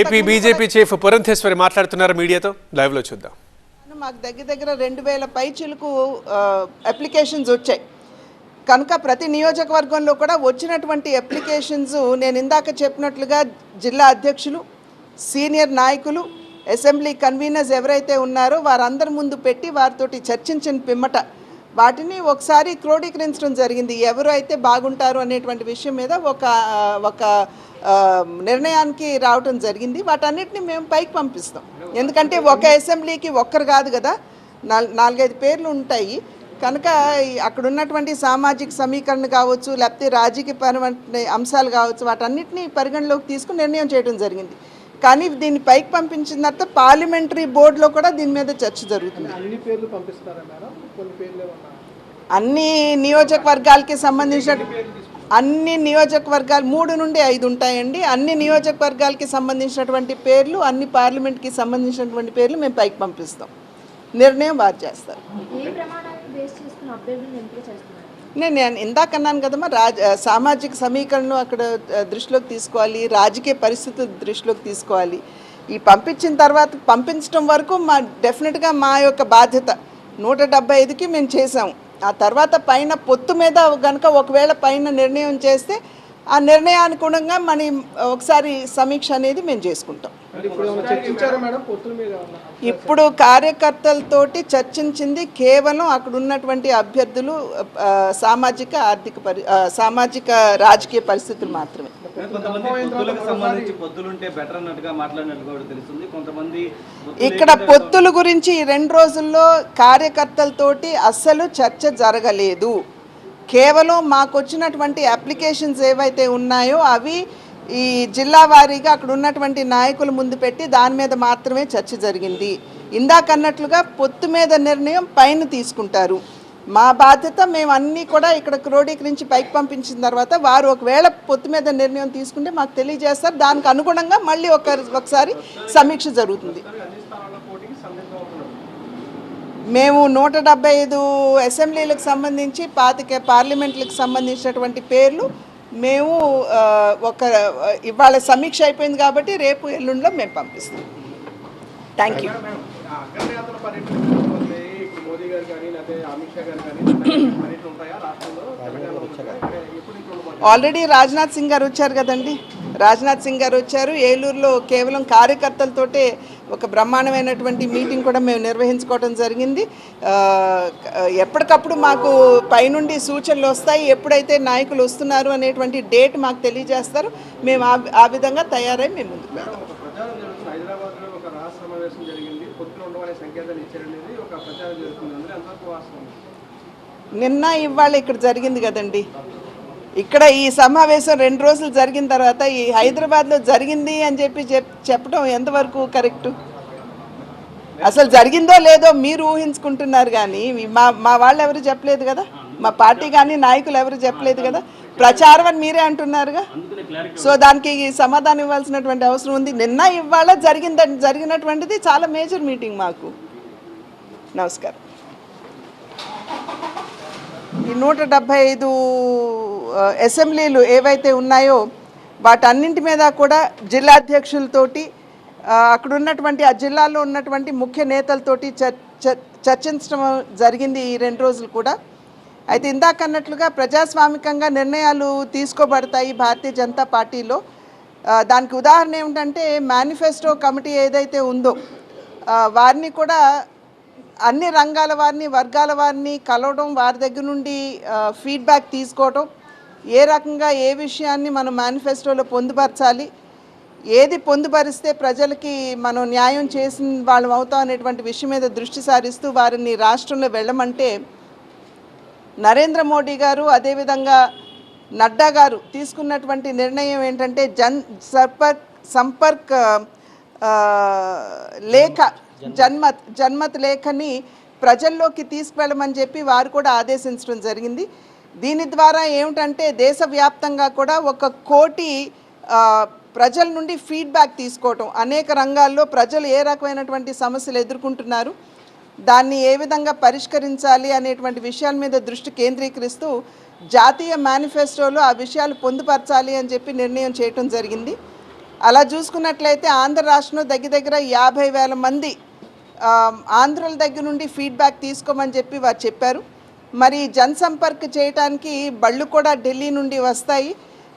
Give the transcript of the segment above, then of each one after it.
AP BJP chief Purandeswari మాట్లాడుతున్నారు మీడియాతో. లైవ్లో చూద్దాం మాకు దగ్గర దగ్గర రెండు వేల పైచిలకు అప్లికేషన్స్ వచ్చాయి. కనుక ప్రతి నియోజకవర్గంలో కూడా వచ్చినటువంటి అప్లికేషన్స్ నేను ఇందాక చెప్పినట్లుగా జిల్లా అధ్యక్షులు సీనియర్ నాయకులు అసెంబ్లీ కన్వీనర్స్ ఎవరైతే ఉన్నారో వారందరి ముందు పెట్టి వారితోటి చర్చించిన పిమ్మట వాటిని ఒకసారి క్రోడీకరించడం జరిగింది. ఎవరు అయితే బాగుంటారు అనేటువంటి విషయం మీద ఒక ఒక నిర్ణయానికి రావటం జరిగింది. వాటన్నిటిని మేము పైకి పంపిస్తాం. ఎందుకంటే ఒక అసెంబ్లీకి ఒక్కరు కాదు కదా. నాల్- నాలుగైదు పేర్లు ఉంటాయి. కనుక అక్కడ ఉన్నటువంటి సామాజిక సమీకరణ కావచ్చు లేకపోతే రాజకీయపరమైన అంశాలు కావచ్చు వాటన్నిటిని పరిగణలోకి తీసుకుని నిర్ణయం చేయడం జరిగింది. కానీ దీన్ని పైకి పంపించిన తర్వాత పార్లమెంటరీ బోర్డులో కూడా దీని మీద చర్చ జరుగుతుంది. అన్ని పేర్లు పంపిస్తారా మేడం? కొన్ని పేర్లు ఏమన్నా? అన్ని నియోజకవర్గాలకి సంబంధించిన అన్ని నియోజకవర్గాలు మూడు నుండి ఐదు ఉంటాయండి. అన్ని నియోజకవర్గాలకి సంబంధించినటువంటి పేర్లు అన్ని పార్లమెంట్కి సంబంధించినటువంటి పేర్లు మేము పైకి పంపిస్తాం. నిర్ణయం వారు చేస్తారు. నేను నేను ఇందాక అన్నాను కదమ్మా రాజ సామాజిక సమీకరణను అక్కడ దృష్టిలోకి తీసుకోవాలి రాజకీయ పరిస్థితులు దృష్టిలోకి తీసుకోవాలి. ఈ పంపించిన తర్వాత పంపించడం వరకు మా డెఫినెట్గా మా యొక్క బాధ్యత. నూట డెబ్బై ఐదుకి మేము చేసాము ఆ తర్వాత పైన పొత్తు మీద కనుక ఒకవేళ పైన నిర్ణయం చేస్తే ఆ నిర్ణయానుగుణంగా మన ఒకసారి సమీక్ష అనేది మేము చేసుకుంటాం. ఇప్పుడు కార్యకర్తలతోటి చర్చించింది కేవలం అక్కడ ఉన్నటువంటి అభ్యర్థులు సామాజిక ఆర్థిక పరి సామాజిక రాజకీయ పరిస్థితులు మాత్రమే. కొంతమంది పొత్తులకు సంబంధించి పొత్తులుంటే బెటర్ అన్నట్టుగా మాట్లాడినట్టుగా కూడా తెలుస్తుంది. కొంతమంది పొత్తులు ఇక్కడ పొత్తుల గురించి ఈ రెండు రోజుల్లో కార్యకర్తలతోటి అస్సలు చర్చ జరగలేదు. కేవలం మాకు వచ్చినటువంటి అప్లికేషన్స్ ఏవైతే ఉన్నాయో అవి ఈ జిల్లా వారీగా అక్కడ ఉన్నటువంటి నాయకుల ముందు పెట్టి దాని మీద మాత్రమే చర్చ జరిగింది. ఇందాక అన్నట్లుగా పొత్తు మీద నిర్ణయం పైన తీసుకుంటారు. మా బాధ్యత మేము అన్నీ కూడా ఇక్కడ క్రోడీకరించి పైకి పంపించిన తర్వాత వారు ఒకవేళ పొత్తు మీద నిర్ణయం తీసుకుంటే మాకు తెలియజేస్తారు. దానికి అనుగుణంగా మళ్ళీ ఒక ఒకసారి సమీక్ష జరుగుతుంది. మేము నూట డెబ్బై ఐదు అసెంబ్లీలకు సంబంధించి పాతిక పార్లమెంట్లకు సంబంధించినటువంటి పేర్లు మేము ఒక ఇవాళ సమీక్ష అయిపోయింది కాబట్టి రేపు ఎల్లుండిలో మేము పంపిస్తాం. Thank you? Already Rajnath Singh garu వచ్చారు కదండి? రాజ్నాథ్ సింగ్ గారు వచ్చారు. ఏలూరులో కేవలం కార్యకర్తలతోటే ఒక బ్రహ్మాండమైనటువంటి మీటింగ్ కూడా మేము నిర్వహించుకోవడం జరిగింది. ఎప్పటికప్పుడు మాకు పైనుండి సూచనలు వస్తాయి. ఎప్పుడైతే నాయకులు వస్తున్నారు అనేటువంటి డేట్ మాకు తెలియజేస్తారు. మేము ఆ విధంగా తయారై మేము ముందుకు వెళ్తాం. నిన్న ఇవాళ ఇక్కడ జరిగింది కదండి. ఇక్కడ ఈ సమావేశం రెండు రోజులు జరిగిన తర్వాత ఈ హైదరాబాద్లో జరిగింది అని చెప్పి చెప్ చెప్పడం ఎంతవరకు కరెక్ట్? అసలు జరిగిందో లేదో మీరు ఊహించుకుంటున్నారు కానీ మా మా వాళ్ళు ఎవరు చెప్పలేదు కదా? మా పార్టీ కానీ నాయకులు ఎవరు చెప్పలేదు కదా? ప్రచారం అని మీరే అంటున్నారుగా? సో దానికి సమాధానం ఇవ్వాల్సినటువంటి అవసరం ఉంది. నిన్న ఇవాళ జరిగింద జరిగినటువంటిది చాలా మేజర్ మీటింగ్ మాకు. నమస్కారం. ఈ నూట డెబ్భై ఐదు అసెంబ్లీలు ఏవైతే ఉన్నాయో వాటన్నింటి మీద కూడా జిల్లా అధ్యక్షులతోటి అక్కడ ఉన్నటువంటి ఆ జిల్లాలో ఉన్నటువంటి ముఖ్య నేతలతోటి చర్- చర్చించడం జరిగింది ఈ రెండు రోజులు కూడా. అయితే ఇందాక అన్నట్లుగా ప్రజాస్వామికంగా నిర్ణయాలు తీసుకోబడతాయి భారతీయ జనతా పార్టీలో. దానికి ఉదాహరణ ఏమిటంటే మేనిఫెస్టో కమిటీ ఏదైతే ఉందో వారిని కూడా అన్ని రంగాల వారిని వర్గాల వారిని కలవడం వారి దగ్గర నుండి ఫీడ్బ్యాక్ తీసుకోవడం ఏ రకంగా ఏ విషయాన్ని మనం మేనిఫెస్టోలో పొందుపరచాలి ఏది పొందుపరిస్తే ప్రజలకి మనం న్యాయం చేసిన వాళ్ళం అవుతాం అనేటువంటి విషయం మీద దృష్టి సారిస్తూ వారిని రాష్ట్రంలో వెళ్ళమంటే నరేంద్ర మోడీ గారు అదేవిధంగా నడ్డా గారు తీసుకున్నటువంటి నిర్ణయం ఏంటంటే జన్ సంపర్క్ సంపర్క్ లేఖ జన్మత్. జన్మత్ లేఖని ప్రజల్లోకి తీసుకువెళ్ళమని చెప్పి వారు కూడా ఆదేశించడం జరిగింది. దీని ద్వారా ఏమిటంటే దేశవ్యాప్తంగా కూడా ఒక కోటి ప్రజల నుండి ఫీడ్బ్యాక్ తీసుకోవటం. అనేక రంగాల్లో ప్రజలు ఏ రకమైనటువంటి సమస్యలు ఎదుర్కొంటున్నారు దాన్ని ఏ విధంగా పరిష్కరించాలి అనేటువంటి విషయాల మీద దృష్టి కేంద్రీకరిస్తూ జాతీయ మేనిఫెస్టోలో ఆ విషయాలు పొందుపరచాలి అని చెప్పి నిర్ణయం చేయటం జరిగింది. అలా చూసుకున్నట్లయితే ఆంధ్ర రాష్ట్రంలో దగ్గర దగ్గర యాభై వేల మంది ఆంధ్రుల దగ్గర నుండి ఫీడ్బ్యాక్ తీసుకోమని చెప్పి వారు చెప్పారు. మరి జనసంపర్క్ చేయటానికి బళ్ళు కూడా ఢిల్లీ నుండి వస్తాయి.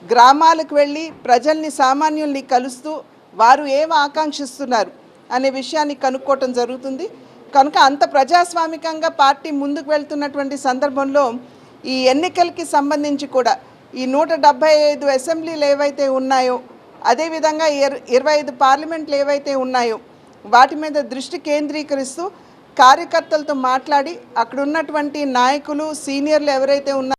గ్రామాలకు వెళ్ళి ప్రజల్ని సామాన్యుల్ని కలుస్తూ వారు ఏం ఆకాంక్షిస్తున్నారు అనే విషయాన్ని కనుక్కోవటం జరుగుతుంది. కనుక అంత ప్రజాస్వామికంగా పార్టీ ముందుకు వెళ్తున్నటువంటి సందర్భంలో ఈ ఎన్నికలకి సంబంధించి కూడా ఈ నూట డెబ్భై ఐదు అసెంబ్లీలు ఏవైతే ఉన్నాయో అదేవిధంగా ఇర ఇరవై ఐదు పార్లమెంట్లు ఏవైతే ఉన్నాయో వాటి మీద దృష్టి కేంద్రీకరిస్తూ కార్యకర్తలతో మాట్లాడి అక్కడ ఉన్నటువంటి నాయకులు సీనియర్లు ఎవరైతే ఉన్నారో